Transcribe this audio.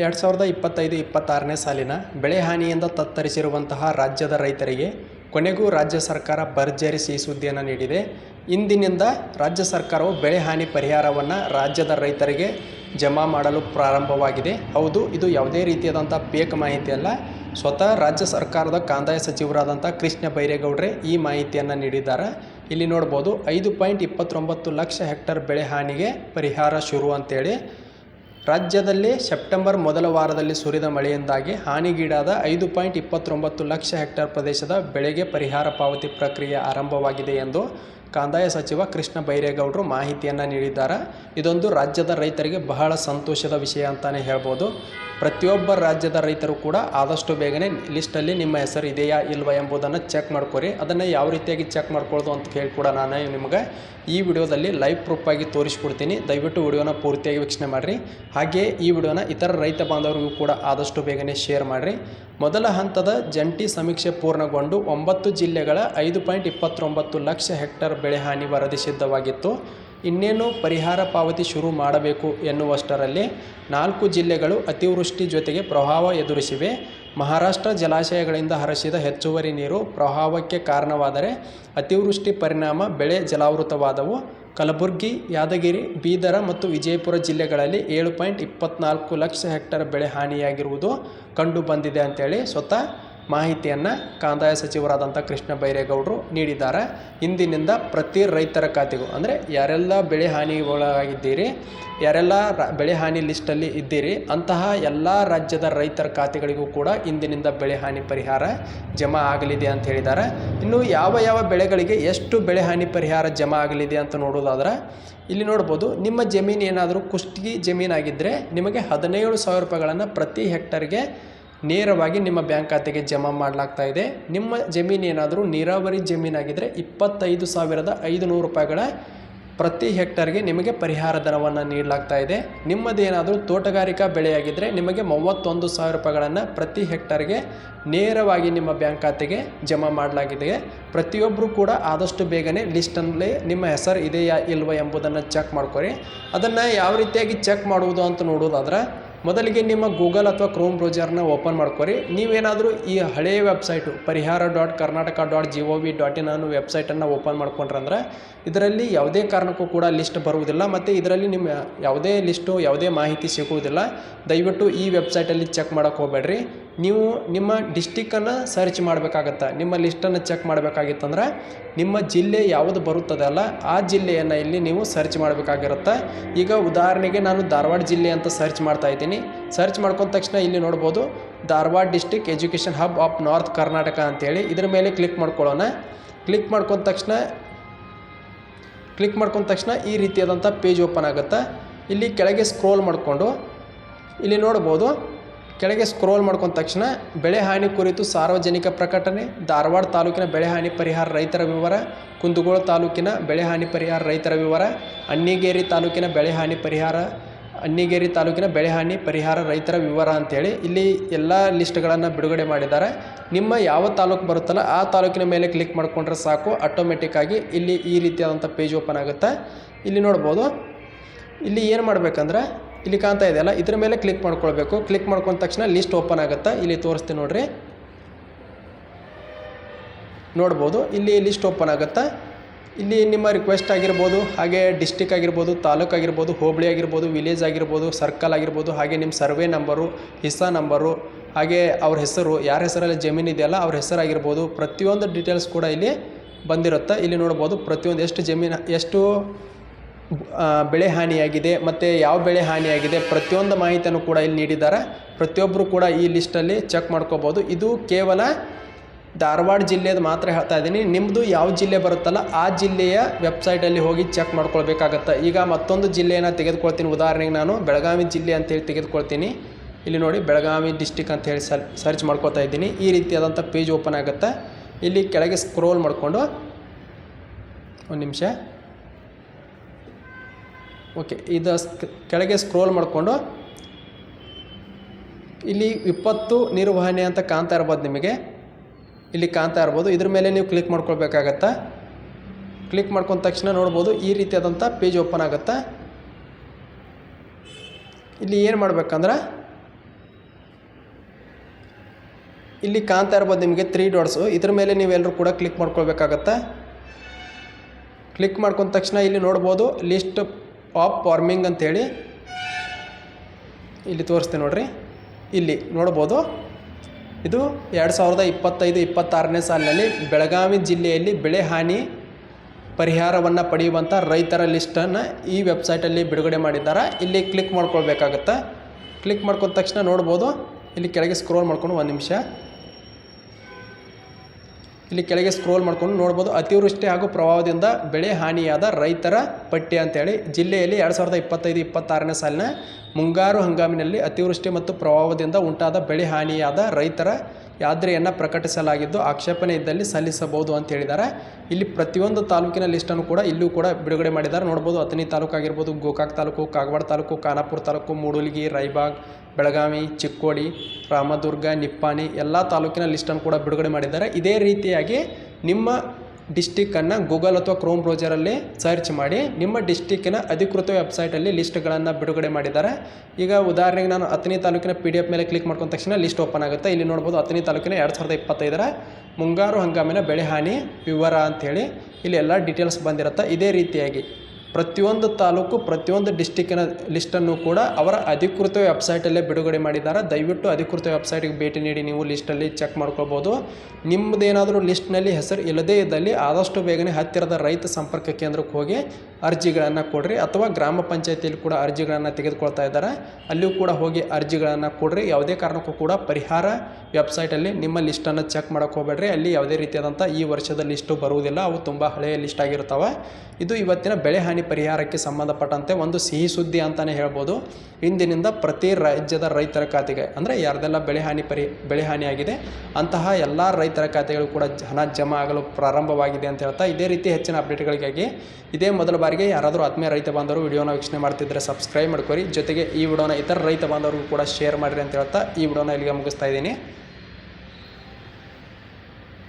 ಎರಡು ಸಾವಿರದ ಇಪ್ಪತ್ತೈದು ಇಪ್ಪತ್ತಾರನೇ ಸಾಲಿನ ಬೆಳೆ ಹಾನಿಯಿಂದ ತತ್ತರಿಸಿರುವಂತಹ ರಾಜ್ಯದ ರೈತರಿಗೆ ಕೊನೆಗೂ ರಾಜ್ಯ ಸರ್ಕಾರ ಭರ್ಜರಿ ಸಿ ಸುದ್ದಿಯನ್ನು ನೀಡಿದೆ. ಇಂದಿನಿಂದ ರಾಜ್ಯ ಸರ್ಕಾರವು ಬೆಳೆ ಹಾನಿ ಪರಿಹಾರವನ್ನು ರಾಜ್ಯದ ರೈತರಿಗೆ ಜಮಾ ಮಾಡಲು ಪ್ರಾರಂಭವಾಗಿದೆ. ಹೌದು, ಇದು ಯಾವುದೇ ರೀತಿಯಾದಂಥ ಪೇಕ್ ಮಾಹಿತಿ ಅಲ್ಲ. ಸ್ವತಃ ರಾಜ್ಯ ಸರ್ಕಾರದ ಕಂದಾಯ ಸಚಿವರಾದಂಥ ಕೃಷ್ಣ ಬೈರೇಗೌಡ್ರೆ ಈ ಮಾಹಿತಿಯನ್ನು ನೀಡಿದ್ದಾರೆ. ಇಲ್ಲಿ ನೋಡ್ಬೋದು, ಐದು ಪಾಯಿಂಟ್ ಇಪ್ಪತ್ತೊಂಬತ್ತು ಲಕ್ಷ ಹೆಕ್ಟರ್ ಬೆಳೆ ಹಾನಿಗೆ ಪರಿಹಾರ ಶುರು ಅಂತೇಳಿ. ರಾಜ್ಯದಲ್ಲಿ ಸೆಪ್ಟೆಂಬರ್ ಮೊದಲ ವಾರದಲ್ಲಿ ಸುರಿದ ಮಳೆಯಿಂದಾಗಿ ಹಾನಿಗೀಡಾದ ಐದು ಪಾಯಿಂಟ್ ಇಪ್ಪತ್ತೊಂಬತ್ತು ಲಕ್ಷ ಹೆಕ್ಟೇರ್ ಪ್ರದೇಶದ ಬೆಳೆಗೆ ಪರಿಹಾರ ಪಾವತಿ ಪ್ರಕ್ರಿಯೆ ಆರಂಭವಾಗಿದೆ ಎಂದು ಕಂದಾಯ ಸಚಿವ ಕೃಷ್ಣ ಬೈರೇಗೌಡರು ಮಾಹಿತಿಯನ್ನು ನೀಡಿದ್ದಾರೆ. ಇದೊಂದು ರಾಜ್ಯದ ರೈತರಿಗೆ ಬಹಳ ಸಂತೋಷದ ವಿಷಯ ಅಂತಲೇ ಹೇಳ್ಬೋದು. ಪ್ರತಿಯೊಬ್ಬ ರಾಜ್ಯದ ರೈತರು ಕೂಡ ಆದಷ್ಟು ಬೇಗನೆ ಲಿಸ್ಟಲ್ಲಿ ನಿಮ್ಮ ಹೆಸರು ಇದೆಯಾ, ಇಲ್ವಾ ಎಂಬುದನ್ನು ಚೆಕ್ ಮಾಡ್ಕೊರಿ. ಅದನ್ನು ಯಾವ ರೀತಿಯಾಗಿ ಚೆಕ್ ಮಾಡ್ಕೊಳ್ಳೋದು ಅಂತ ಹೇಳಿ ಕೂಡ ನಾನು ನಿಮಗೆ ಈ ವಿಡಿಯೋದಲ್ಲಿ ಲೈವ್ ಪ್ರೂಫ್ ಆಗಿ ತೋರಿಸ್ಕೊಡ್ತೀನಿ. ದಯವಿಟ್ಟು ವಿಡಿಯೋನ ಪೂರ್ತಿಯಾಗಿ ವೀಕ್ಷಣೆ ಮಾಡಿರಿ. ಹಾಗೆ ಈ ವಿಡಿಯೋನ ಇತರ ರೈತ ಬಾಂಧವರಿಗೂ ಕೂಡ ಆದಷ್ಟು ಬೇಗನೆ ಶೇರ್ ಮಾಡಿರಿ. ಮೊದಲ ಹಂತದ ಜಂಟಿ ಸಮೀಕ್ಷೆ ಪೂರ್ಣಗೊಂಡು ಒಂಬತ್ತು ಜಿಲ್ಲೆಗಳ ಐದು ಪಾಯಿಂಟ್ ಇಪ್ಪತ್ತೊಂಬತ್ತು ಲಕ್ಷ ಹೆಕ್ಟರ್ ಬೆಳೆ ಹಾನಿ ವರದಿ ಸಿದ್ಧವಾಗಿತ್ತು. ಇನ್ನೇನು ಪರಿಹಾರ ಪಾವತಿ ಶುರು ಮಾಡಬೇಕು ಎನ್ನುವಷ್ಟರಲ್ಲಿ ನಾಲ್ಕು ಜಿಲ್ಲೆಗಳು ಅತಿವೃಷ್ಟಿ ಜೊತೆಗೆ ಪ್ರವಾಹ ಎದುರಿಸಿವೆ. ಮಹಾರಾಷ್ಟ್ರ ಜಲಾಶಯಗಳಿಂದ ಹರಸಿದ ಹೆಚ್ಚುವರಿ ನೀರು ಪ್ರವಾಹಕ್ಕೆ ಕಾರಣವಾದರೆ ಅತಿವೃಷ್ಟಿ ಪರಿಣಾಮ ಬೆಳೆ ಜಲಾವೃತವಾದವು. ಕಲಬುರಗಿ, ಯಾದಗಿರಿ, ಬೀದರ ಮತ್ತು ವಿಜಯಪುರ ಜಿಲ್ಲೆಗಳಲ್ಲಿ ಏಳು ಪಾಯಿಂಟ್ ಇಪ್ಪತ್ನಾಲ್ಕು ಲಕ್ಷ ಹೆಕ್ಟರ್ ಬೆಳೆ ಹಾನಿಯಾಗಿರುವುದು ಕಂಡು ಬಂದಿದೆ ಅಂತೇಳಿ ಸ್ವತಃ ಮಾಹಿತಿಯನ್ನು ಕಂದಾಯ ಸಚಿವರಾದಂಥ ಕೃಷ್ಣ ಬೈರೇಗೌಡರು ನೀಡಿದ್ದಾರೆ. ಇಂದಿನಿಂದ ಪ್ರತಿ ರೈತರ ಖಾತೆಗೂ, ಅಂದರೆ ಯಾರೆಲ್ಲ ಬೆಳೆ ಹಾನಿ ಒಳಗಾಗಿದ್ದೀರಿ ಯಾರೆಲ್ಲ ಬೆಳೆ ಹಾನಿ ಲಿಸ್ಟಲ್ಲಿ ಇದ್ದೀರಿ, ಅಂತಹ ಎಲ್ಲ ರಾಜ್ಯದ ರೈತರ ಖಾತೆಗಳಿಗೂ ಕೂಡ ಇಂದಿನಿಂದ ಬೆಳೆ ಹಾನಿ ಪರಿಹಾರ ಜಮಾ ಆಗಲಿದೆ ಅಂತ ಹೇಳಿದ್ದಾರೆ. ಇನ್ನು ಯಾವ ಯಾವ ಬೆಳೆಗಳಿಗೆ ಎಷ್ಟು ಬೆಳೆ ಹಾನಿ ಪರಿಹಾರ ಜಮಾ ಆಗಲಿದೆ ಅಂತ ನೋಡೋದಾದ್ರೆ, ಇಲ್ಲಿ ನೋಡ್ಬೋದು, ನಿಮ್ಮ ಜಮೀನು ಏನಾದರೂ ಕುಷ್ಟಗಿ ಜಮೀನಾಗಿದ್ದರೆ ನಿಮಗೆ ಹದಿನೇಳು ಸಾವಿರ ರೂಪಾಯಿಗಳನ್ನು ಪ್ರತಿ ಹೆಕ್ಟರ್ಗೆ ನೇರವಾಗಿ ನಿಮ್ಮ ಬ್ಯಾಂಕ್ ಖಾತೆಗೆ ಜಮಾ ಮಾಡಲಾಗ್ತಾ ಇದೆ. ನಿಮ್ಮ ಜಮೀನು ಏನಾದರೂ ನೀರಾವರಿ ಜಮೀನಾಗಿದ್ದರೆ ಇಪ್ಪತ್ತೈದು ಸಾವಿರದ ಐದುನೂರು ರೂಪಾಯಿಗಳ ಪ್ರತಿ ಹೆಕ್ಟರ್ಗೆ ನಿಮಗೆ ಪರಿಹಾರ ಧನವನ್ನು ನೀಡಲಾಗ್ತಾ ಇದೆ. ನಿಮ್ಮದೇನಾದರೂ ತೋಟಗಾರಿಕಾ ಬೆಳೆಯಾಗಿದ್ದರೆ ನಿಮಗೆ ಮೂವತ್ತೊಂದು ಸಾವಿರ ರೂಪಾಯಿಗಳನ್ನು ಪ್ರತಿ ಹೆಕ್ಟರ್ಗೆ ನೇರವಾಗಿ ನಿಮ್ಮ ಬ್ಯಾಂಕ್ ಖಾತೆಗೆ ಜಮಾ ಮಾಡಲಾಗಿದೆ. ಪ್ರತಿಯೊಬ್ಬರು ಕೂಡ ಆದಷ್ಟು ಬೇಗನೆ ಲಿಸ್ಟಲ್ಲಿ ನಿಮ್ಮ ಹೆಸರು ಇದೆಯಾ ಇಲ್ವಾ ಎಂಬುದನ್ನು ಚೆಕ್ ಮಾಡ್ಕೊರಿ. ಅದನ್ನು ಯಾವ ರೀತಿಯಾಗಿ ಚೆಕ್ ಮಾಡುವುದು ಅಂತ ನೋಡೋದಾದ್ರೆ ಮೊದಲಿಗೆ ನಿಮ್ಮ ಗೂಗಲ್ ಅಥವಾ ಕ್ರೋಮ್ ಬ್ರೌಸರ್ನ ಓಪನ್ ಮಾಡ್ಕೊರಿ. ನೀವೇನಾದರೂ ಈ ಹಳೆಯ ವೆಬ್ಸೈಟು ಪರಿಹಾರ dot Karnataka dot G O V dot in ಅನ್ನೋ ವೆಬ್ಸೈಟನ್ನು ಓಪನ್ ಮಾಡ್ಕೊಂಡ್ರಂದ್ರೆ ಇದರಲ್ಲಿ ಯಾವುದೇ ಕಾರಣಕ್ಕೂ ಕೂಡ ಲಿಸ್ಟ್ ಬರುವುದಿಲ್ಲ ಮತ್ತು ಇದರಲ್ಲಿ ನಿಮ್ಮ ಯಾವುದೇ ಲಿಸ್ಟು ಯಾವುದೇ ಮಾಹಿತಿ ಸಿಗುವುದಿಲ್ಲ. ದಯವಿಟ್ಟು ಈ ವೆಬ್ಸೈಟಲ್ಲಿ ಚೆಕ್ ಮಾಡೋಕ್ಕೆ ಹೋಗಬೇಡ್ರಿ. ನೀವು ನಿಮ್ಮ ಡಿಸ್ಟಿಕ್ಕನ್ನು ಸರ್ಚ್ ಮಾಡಬೇಕಾಗತ್ತೆ. ನಿಮ್ಮ ಲಿಸ್ಟನ್ನು ಚೆಕ್ ಮಾಡಬೇಕಾಗಿತ್ತಂದ್ರೆ ನಿಮ್ಮ ಜಿಲ್ಲೆ ಯಾವುದು ಬರುತ್ತದೆ ಅಲ್ಲ, ಆ ಜಿಲ್ಲೆಯನ್ನು ಇಲ್ಲಿ ನೀವು ಸರ್ಚ್ ಮಾಡಬೇಕಾಗಿರುತ್ತೆ. ಈಗ ಉದಾಹರಣೆಗೆ ನಾನು ಧಾರವಾಡ ಜಿಲ್ಲೆ ಅಂತ ಸರ್ಚ್ ಮಾಡ್ತಾ ಇದ್ದೀನಿ. ಸರ್ಚ್ ಮಾಡ್ಕೊಂಡ ತಕ್ಷಣ ಇಲ್ಲಿ ನೋಡ್ಬೋದು, Dharwad district education hub of north Karnataka ಅಂತೇಳಿ ಇದ್ರ ಮೇಲೆ ಕ್ಲಿಕ್ ಮಾಡ್ಕೊಳ್ಳೋಣ. ಕ್ಲಿಕ್ ಮಾಡ್ಕೊಂಡ ತಕ್ಷಣ ಕ್ಲಿಕ್ ಮಾಡ್ಕೊಂಡ ತಕ್ಷಣ ಈ ರೀತಿಯಾದಂಥ ಪೇಜ್ ಓಪನ್ ಆಗುತ್ತೆ. ಇಲ್ಲಿ ಕೆಳಗೆ ಸ್ಕ್ರೋಲ್ ಮಾಡಿಕೊಂಡು ಇಲ್ಲಿ ನೋಡ್ಬೋದು ಕೆಳಗೆ ಸ್ಕ್ರೋಲ್ ಮಾಡ್ಕೊಂಡ ತಕ್ಷಣ ಬೆಳೆ ಹಾನಿ ಕುರಿತು ಸಾರ್ವಜನಿಕ ಪ್ರಕಟಣೆ, ಧಾರವಾಡ ತಾಲೂಕಿನ ಬೆಳೆ ಹಾನಿ ಪರಿಹಾರ ರೈತರ ವಿವರ, ಕುಂದಗೋಳ ತಾಲೂಕಿನ ಬೆಳೆ ಹಾನಿ ಪರಿಹಾರ ರೈತರ ವಿವರ ಅಣ್ಣಿಗೇರಿ ತಾಲೂಕಿನ ಬೆಳೆ ಹಾನಿ ಪರಿಹಾರ ಅಣ್ಣಿಗೇರಿ ತಾಲೂಕಿನ ಬೆಳೆ ಹಾನಿ ಪರಿಹಾರ ರೈತರ ವಿವರ ಅಂತೇಳಿ ಇಲ್ಲಿ ಎಲ್ಲ ಲಿಸ್ಟ್ಗಳನ್ನು ಬಿಡುಗಡೆ ಮಾಡಿದ್ದಾರೆ. ನಿಮ್ಮ ಯಾವ ತಾಲೂಕು ಬರುತ್ತಲ್ಲ ಆ ತಾಲೂಕಿನ ಮೇಲೆ ಕ್ಲಿಕ್ ಮಾಡಿಕೊಂಡ್ರೆ ಸಾಕು. ಆಟೋಮೆಟಿಕ್ಕಾಗಿ ಇಲ್ಲಿ ಈ ರೀತಿಯಾದಂಥ ಪೇಜ್ ಓಪನ್ ಆಗುತ್ತೆ. ಇಲ್ಲಿ ನೋಡ್ಬೋದು. ಇಲ್ಲಿ ಏನು ಮಾಡ್ಬೇಕಂದ್ರೆ ಇಲ್ಲಿ ಕಾಣ್ತಾ ಇದೆಯಲ್ಲ, ಇದ್ರ ಮೇಲೆ ಕ್ಲಿಕ್ ಮಾಡ್ಕೊಳ್ಬೇಕು. ಕ್ಲಿಕ್ ಮಾಡ್ಕೊಂಡ ತಕ್ಷಣ ಲಿಸ್ಟ್ ಓಪನ್ ಆಗುತ್ತೆ? ಇಲ್ಲಿ ತೋರಿಸ್ತೀನಿ ನೋಡ್ರಿ. ನೋಡ್ಬೋದು. ಇಲ್ಲಿ ಲಿಸ್ಟ್ ಓಪನ್ ಆಗುತ್ತೆ? ಇಲ್ಲಿ ನಿಮ್ಮ ರಿಕ್ವೆಸ್ಟ್ ಆಗಿರ್ಬೋದು, ಹಾಗೆ ಡಿಸ್ಟಿಕ್ ಆಗಿರ್ಬೋದು, ತಾಲೂಕು ಆಗಿರ್ಬೋದು, ಹೋಬಳಿ ಆಗಿರ್ಬೋದು ವಿಲೇಜ್ ಆಗಿರ್ಬೋದು ಸರ್ಕಲ್ ಆಗಿರ್ಬೋದು, ಹಾಗೆ ನಿಮ್ಮ ಸರ್ವೆ ನಂಬರು ಹಿಸ್ಸಾ ನಂಬರು ಹಾಗೆ ಅವ್ರ ಹೆಸರು, ಯಾರ ಹೆಸರಲ್ಲಿ ಜಮೀನು ಇದೆಯಲ್ಲ, ಅವ್ರ ಹೆಸರಾಗಿರ್ಬೋದು ಪ್ರತಿಯೊಂದು ಡೀಟೇಲ್ಸ್ ಕೂಡ ಇಲ್ಲಿ ಬಂದಿರುತ್ತೆ. ಇಲ್ಲಿ ನೋಡ್ಬೋದು ಪ್ರತಿಯೊಂದು ಎಷ್ಟು ಜಮೀನು, ಎಷ್ಟು ಬೆಳೆ ಹಾನಿಯಾಗಿದೆ ಮತ್ತು ಯಾವ ಬೆಳೆ ಹಾನಿಯಾಗಿದೆ ಪ್ರತಿಯೊಂದು ಮಾಹಿತಿಯನ್ನು ಕೂಡ ಇಲ್ಲಿ ನೀಡಿದ್ದಾರೆ. ಪ್ರತಿಯೊಬ್ಬರು ಕೂಡ ಈ ಲಿಸ್ಟಲ್ಲಿ ಚೆಕ್ ಮಾಡ್ಕೋಬೋದು. ಇದು ಕೇವಲ ಧಾರವಾಡ ಜಿಲ್ಲೆದು ಮಾತ್ರ ಹೇಳ್ತಾ ಇದ್ದೀನಿ. ನಿಮ್ಮದು ಯಾವ ಜಿಲ್ಲೆ ಬರುತ್ತಲ್ಲ ಆ ಜಿಲ್ಲೆಯ ವೆಬ್ಸೈಟಲ್ಲಿ ಹೋಗಿ ಚೆಕ್ ಮಾಡ್ಕೊಳ್ಬೇಕಾಗತ್ತೆ. ಈಗ ಮತ್ತೊಂದು ಜಿಲ್ಲೆಯನ್ನು ತೆಗೆದುಕೊಳ್ತೀನಿ. ಉದಾಹರಣೆಗೆ ನಾನು ಬೆಳಗಾವಿ ಜಿಲ್ಲೆ ಅಂತೇಳಿ ತೆಗೆದುಕೊಳ್ತೀನಿ. ಇಲ್ಲಿ ನೋಡಿ ಬೆಳಗಾವಿ ಡಿಸ್ಟಿಕ್ ಅಂತ ಹೇಳಿ ಸರ್ ಸರ್ಚ್ ಮಾಡ್ಕೊತಾ ಇದ್ದೀನಿ. ಈ ರೀತಿಯಾದಂಥ ಪೇಜ್ ಓಪನ್ ಆಗುತ್ತೆ. ಇಲ್ಲಿ ಕೆಳಗೆ ಸ್ಕ್ರೋಲ್ ಮಾಡಿಕೊಂಡು ಒಂದು ನಿಮಿಷ. ಓಕೆ, ಇದು ಕೆಳಗೆ ಸ್ಕ್ರೋಲ್ ಮಾಡಿಕೊಂಡು. ಇಲ್ಲಿ ವಿಪತ್ತು ನಿರ್ವಹಣೆ ಅಂತ ಕಾಣ್ತಾ ಇರ್ಬೋದು ನಿಮಗೆ. ಇಲ್ಲಿ ಕಾಣ್ತಾ ಇರ್ಬೋದು. ಇದ್ರ ಮೇಲೆ ನೀವು ಕ್ಲಿಕ್ ಮಾಡ್ಕೊಳ್ಬೇಕಾಗತ್ತೆ? ಕ್ಲಿಕ್ ಮಾಡ್ಕೊಂಡ ತಕ್ಷಣ ನೋಡ್ಬೋದು, ಈ ರೀತಿಯಾದಂಥ ಪೇಜ್ ಓಪನ್ ಆಗುತ್ತೆ? ಇಲ್ಲಿ ಏನು ಮಾಡ್ಬೇಕಂದ್ರೆ, ಇಲ್ಲಿ ಕಾಣ್ತಾ ಇರ್ಬೋದು ನಿಮಗೆ ತ್ರೀ ಡಾಟ್ಸು ಇದ್ರ ಮೇಲೆ ನೀವೆಲ್ಲರೂ ಕೂಡ ಕ್ಲಿಕ್ ಮಾಡ್ಕೊಳ್ಬೇಕಾಗತ್ತೆ? ಕ್ಲಿಕ್ ಮಾಡ್ಕೊಂಡ ತಕ್ಷಣ ಇಲ್ಲಿ ನೋಡ್ಬೋದು ಲಿಸ್ಟ್ ಆಫ್ ಫಾರ್ಮಿಂಗ್ ಅಂಥೇಳಿ ಇಲ್ಲಿ ತೋರಿಸ್ತೀನಿ ನೋಡ್ರಿ. ಇಲ್ಲಿ ನೋಡ್ಬೋದು. ಇದು ಎರಡು ಸಾವಿರದ ಇಪ್ಪತ್ತೈದು, ಇಪ್ಪತ್ತಾರನೇ ಸಾಲಿನಲ್ಲಿ ಬೆಳಗಾವಿ ಜಿಲ್ಲೆಯಲ್ಲಿ ಬೆಳೆ ಹಾನಿ ಪರಿಹಾರವನ್ನು ಪಡೆಯುವಂಥ ರೈತರ ಲಿಸ್ಟನ್ನು ಈ ವೆಬ್ಸೈಟಲ್ಲಿ ಬಿಡುಗಡೆ ಮಾಡಿದ್ದಾರೆ. ಇಲ್ಲಿ ಕ್ಲಿಕ್ ಮಾಡ್ಕೊಳ್ಬೇಕಾಗತ್ತೆ. ಕ್ಲಿಕ್ ಮಾಡ್ಕೊಂಡ ತಕ್ಷಣ ನೋಡ್ಬೋದು. ಇಲ್ಲಿ ಕೆಳಗೆ ಸ್ಕ್ರೋಲ್ ಮಾಡ್ಕೊಂಡು ಒಂದು ನಿಮಿಷ. ಇಲ್ಲಿ ಕೆಳಗೆ ಸ್ಕ್ರೋಲ್ ಮಾಡ್ಕೊಂಡು ನೋಡ್ಬೋದು. ಅತಿವೃಷ್ಟಿ ಹಾಗೂ ಪ್ರವಾಹದಿಂದ ಬೆಳೆ ಹಾನಿಯಾದ ರೈತರ ಪಟ್ಟಿ ಅಂತೇಳಿ ಜಿಲ್ಲೆಯಲ್ಲಿ ಎರಡು ಸಾವಿರದ ಇಪ್ಪತ್ತೈದು, ಇಪ್ಪತ್ತಾರನೇ ಸಾಲಿನ ಮುಂಗಾರು ಹಂಗಾಮಿನಲ್ಲಿ ಅತಿವೃಷ್ಟಿ ಮತ್ತು ಪ್ರವಾಹದಿಂದ ಉಂಟಾದ ಬೆಳೆ ಹಾನಿಯಾದ ರೈತರ ಯಾತ್ರೆಯನ್ನು ಪ್ರಕಟಿಸಲಾಗಿದ್ದು ಆಕ್ಷೇಪಣೆ ಇದ್ದಲ್ಲಿ ಸಲ್ಲಿಸಬಹುದು ಅಂತ ಹೇಳಿದ್ದಾರೆ. ಇಲ್ಲಿ ಪ್ರತಿಯೊಂದು ತಾಲೂಕಿನ ಲಿಸ್ಟನ್ನು ಕೂಡ ಇಲ್ಲೂ ಕೂಡ ಬಿಡುಗಡೆ ಮಾಡಿದ್ದಾರೆ. ನೋಡ್ಬೋದು ಅಥಣಿ ತಾಲೂಕು ಆಗಿರ್ಬೋದು, ಗೋಕಾಕ್ ತಾಲೂಕು, ಕಾಗವಾಡ ತಾಲೂಕು, ಖಾನಾಪುರ ತಾಲೂಕು, ಮೂಡುಲಿಗಿ ರೈಬಾಗ್ ಬೆಳಗಾವಿ, ಚಿಕ್ಕೋಡಿ, ರಾಮದುರ್ಗ, ನಿಪ್ಪಾಣಿ ಎಲ್ಲ ತಾಲೂಕಿನ ಲಿಸ್ಟನ್ನು ಕೂಡ ಬಿಡುಗಡೆ ಮಾಡಿದ್ದಾರೆ. ಇದೇ ರೀತಿಯಾಗಿ ನಿಮ್ಮ ಡಿಸ್ಟಿಕ್ಕನ್ನು ಗೂಗಲ್ ಅಥವಾ ಕ್ರೋಮ್ ಬ್ರೌಸರಲ್ಲಿ ಸರ್ಚ್ ಮಾಡಿ ನಿಮ್ಮ ಡಿಸ್ಟಿಕ್ಕಿನ ಅಧಿಕೃತ ವೆಬ್ಸೈಟಲ್ಲಿ ಲಿಸ್ಟ್ಗಳನ್ನು ಬಿಡುಗಡೆ ಮಾಡಿದ್ದಾರೆ. ಈಗ ಉದಾಹರಣೆಗೆ ನಾನು ಹತ್ತನೇ ತಾಲೂಕಿನ ಪಿ ಎಫ್ ಮೇಲೆ ಕ್ಲಿಕ್ ಮಾಡ್ಕೊಂಡ ತಕ್ಷಣ ಲಿಸ್ಟ್ ಓಪನ್ ಆಗುತ್ತೆ. ಇಲ್ಲಿ ನೋಡ್ಬೋದು ಹತ್ತನೇ ತಾಲೂಕಿನ ಎರಡು ಸಾವಿರದ ಇಪ್ಪತ್ತೈದರ ಮುಂಗಾರು ಹಂಗಾಮಿನ ಬೆಳೆ ಹಾನಿ ವಿವರ ಅಂಥೇಳಿ ಇಲ್ಲಿ ಎಲ್ಲ ಡೀಟೇಲ್ಸ್ ಬಂದಿರುತ್ತೆ. ಇದೇ ರೀತಿಯಾಗಿ ಪ್ರತಿಯೊಂದು ತಾಲೂಕು, ಪ್ರತಿಯೊಂದು ಡಿಸ್ಟಿಕ್ಕಿನ ಲಿಸ್ಟನ್ನು ಕೂಡ ಅವರ ಅಧಿಕೃತ ವೆಬ್ಸೈಟಲ್ಲೇ ಬಿಡುಗಡೆ ಮಾಡಿದ್ದಾರೆ. ದಯವಿಟ್ಟು ಅಧಿಕೃತ ವೆಬ್ಸೈಟಿಗೆ ಭೇಟಿ ನೀಡಿ, ನೀವು ಲಿಸ್ಟಲ್ಲಿ ಚೆಕ್ ಮಾಡ್ಕೊಳ್ಬೋದು. ನಿಮ್ಮದೇನಾದರೂ ಲಿಸ್ಟ್ನಲ್ಲಿ ಹೆಸರು ಇಲ್ಲದೇ ಇದ್ದಲ್ಲಿ ಆದಷ್ಟು ಬೇಗನೆ ಹತ್ತಿರದ ರೈತ ಸಂಪರ್ಕ ಕೇಂದ್ರಕ್ಕೆ ಹೋಗಿ ಅರ್ಜಿಗಳನ್ನು ಕೊಡ್ರಿ ಅಥವಾ ಗ್ರಾಮ ಪಂಚಾಯತಿಯಲ್ಲಿ ಕೂಡ ಅರ್ಜಿಗಳನ್ನು ತೆಗೆದುಕೊಳ್ತಾ ಇದ್ದಾರೆ. ಅಲ್ಲಿಯೂ ಕೂಡ ಹೋಗಿ ಅರ್ಜಿಗಳನ್ನು ಕೊಡ್ರಿ. ಯಾವುದೇ ಕಾರಣಕ್ಕೂ ಕೂಡ ಪರಿಹಾರ ವೆಬ್ಸೈಟಲ್ಲಿ ನಿಮ್ಮ ಲಿಸ್ಟನ್ನು ಚೆಕ್ ಮಾಡೋಕ್ಕೆ ಹೋಗಬೇಡ್ರಿ. ಅಲ್ಲಿ ಯಾವುದೇ ರೀತಿಯಾದಂಥ ಈ ವರ್ಷದ ಲಿಸ್ಟು ಬರುವುದಿಲ್ಲ. ಅವು ತುಂಬ ಹಳೆಯ ಲಿಸ್ಟ್ ಆಗಿರ್ತವೆ ಇದು ಇವತ್ತಿನ ಬೆಳೆ ಹಾನಿ ಪರಿಹಾರಕ್ಕೆ ಸಂಬಂಧಪಟ್ಟಂತೆ ಒಂದು ಸಿಹಿ ಸುದ್ದಿ ಅಂತಲೇ ಹೇಳ್ಬೋದು. ಇಂದಿನಿಂದ ಪ್ರತಿ ರಾಜ್ಯದ ರೈತರ ಖಾತೆಗೆ, ಅಂದರೆ ಯಾರ್ದೆಲ್ಲ ಬೆಳೆಹಾನಿ ಪರಿ ಬೆಳೆಹಾನಿಯಾಗಿದೆ ಅಂತಹ ಎಲ್ಲ ರೈತರ ಖಾತೆಗಳು ಕೂಡ ಹಣ ಜಮಾ ಆಗಲು ಪ್ರಾರಂಭವಾಗಿದೆ ಅಂತ ಹೇಳ್ತಾ ಇದೇ ರೀತಿ ಹೆಚ್ಚಿನ ಅಪ್ಡೇಟ್ಗಳಿಗಾಗಿ ಇದೇ ಮೊದಲ ಬಾರಿಗೆ ಯಾರಾದರೂ ಆತ್ಮೀಯ ರೈತ ಬಾಂಧವರು ವಿಡಿಯೋನ ವೀಕ್ಷಣೆ ಮಾಡ್ತಿದ್ದರೆ ಸಬ್ಸ್ಕ್ರೈಬ್ ಮಾಡ್ಕೊರಿ. ಜೊತೆಗೆ ಈ ವಿಡಿಯೋನ ಇತರ ರೈತ ಬಾಂಧವರಿಗೂ ಕೂಡ ಶೇರ್ ಮಾಡಿರಿ ಅಂತ ಹೇಳ್ತಾ ಈ ವಿಡಿಯೋನ ಇಲ್ಲಿಗೆ ಮುಗಿಸ್ತಾ ಇದ್ದೀನಿ.